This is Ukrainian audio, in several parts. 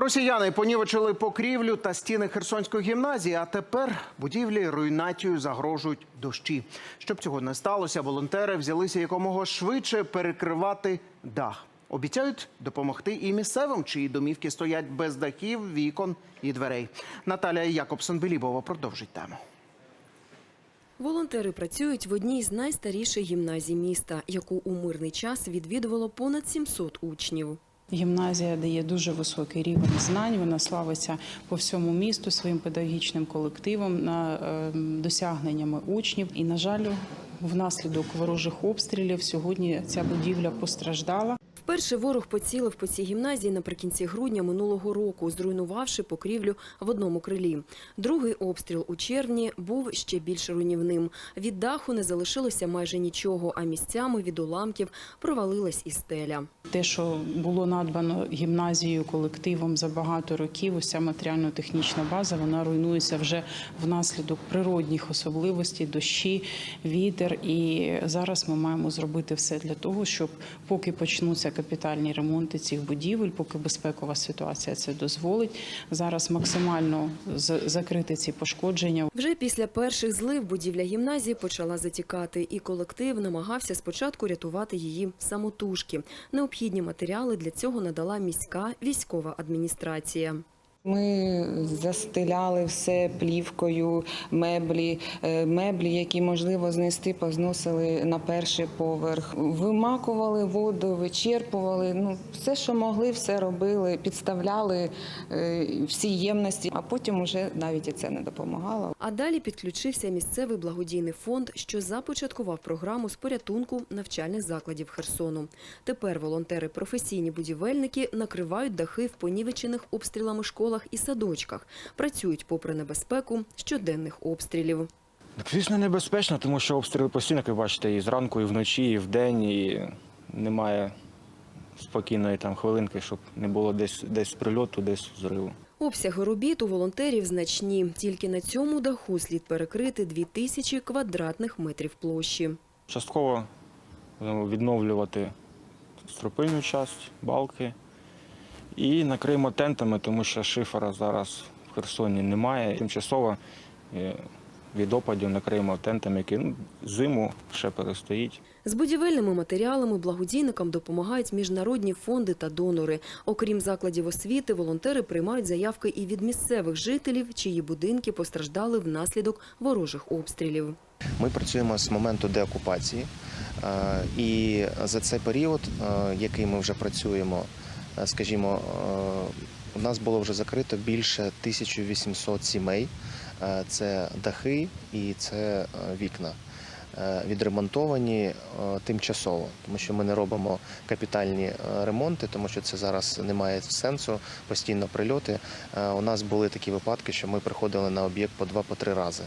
Росіяни понівечили покрівлю та стіни Херсонської гімназії. А тепер будівлі руйнацією загрожують дощі. Щоб цього не сталося, волонтери взялися якомога швидше перекривати дах. Обіцяють допомогти і місцевим, чиї домівки стоять без дахів, вікон і дверей. Наталія Якобсон Белібова продовжить тему. Волонтери працюють в одній з найстаріших гімназій міста, яку у мирний час відвідувало понад 700 учнів. Гімназія дає дуже високий рівень знань. Вона славиться по всьому місту своїм педагогічним колективом, на е, досягненнями учнів. І, на жаль, внаслідок ворожих обстрілів сьогодні ця будівля постраждала. Вперше ворог поцілив по цій гімназії наприкінці грудня минулого року, зруйнувавши покрівлю в одному крилі. Другий обстріл у червні був ще більш руйнівним. Від даху не залишилося майже нічого, а місцями від уламків провалилась і стеля. Те, що було надбано гімназією колективом за багато років, уся матеріально-технічна база вона руйнується вже внаслідок природних особливостей, дощі, вітер. І зараз ми маємо зробити все для того, щоб поки почнуться капітальні ремонти цих будівель, поки безпекова ситуація це дозволить, зараз максимально закрити ці пошкодження. Вже після перших злив будівля гімназії почала затікати, і колектив намагався спочатку рятувати її самотужки. Необхідні матеріали для цього надала міська військова адміністрація. Ми застеляли все плівкою, меблі, е, меблі, які можливо знести, позносили на перший поверх. Вимакували воду, вичерпували. Ну все, що могли, все робили, підставляли е, всі ємності, а потім уже навіть і це не допомагало. А далі підключився місцевий благодійний фонд, що започаткував програму з порятунку навчальних закладів Херсону. Тепер волонтери, професійні будівельники накривають дахи в понівечених обстрілами школах і садочках. Працюють попри небезпеку щоденних обстрілів. Так, Звісно, небезпечно, тому що обстріли постійно, як ви бачите, і зранку, і вночі, і вдень, і немає спокійної там хвилинки, щоб не було десь десь прильоту, десь зриву. Обсяги робіт у волонтерів значні. Тільки на цьому даху слід перекрити 2000 квадратних метрів площі. Частково відновлювати стропильну часть, балки. І накриємо тентами, тому що шифера зараз в Херсоні немає. Тимчасово е, від опадів накриємо тентами, які ну, зиму ще перестоїть. З будівельними матеріалами благодійникам допомагають міжнародні фонди та донори. Окрім закладів освіти, волонтери приймають заявки і від місцевих жителів, чиї будинки постраждали внаслідок ворожих обстрілів. Ми працюємо з моменту деокупації, е, і за цей період, е, який ми вже працюємо, скажімо, е, у нас було вже закрито більше 1800 сімей. Е, Це дахи і це е, вікна. Е, Відремонтовані е, тимчасово, тому що ми не робимо капітальні е, ремонти, тому що це зараз не має сенсу. Постійно прильоти. Е, У нас були такі випадки, що ми приходили на об'єкт по два по три рази.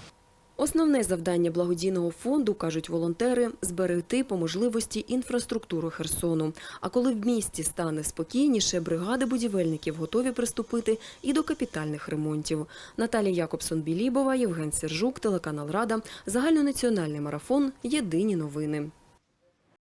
Основне завдання благодійного фонду, кажуть волонтери, зберегти по можливості інфраструктуру Херсону. А коли в місті стане спокійніше, бригади будівельників готові приступити і до капітальних ремонтів. Наталія Якобсон-Білібова, Євген Сержук, телеканал Рада, загальнонаціональний марафон. Єдині новини.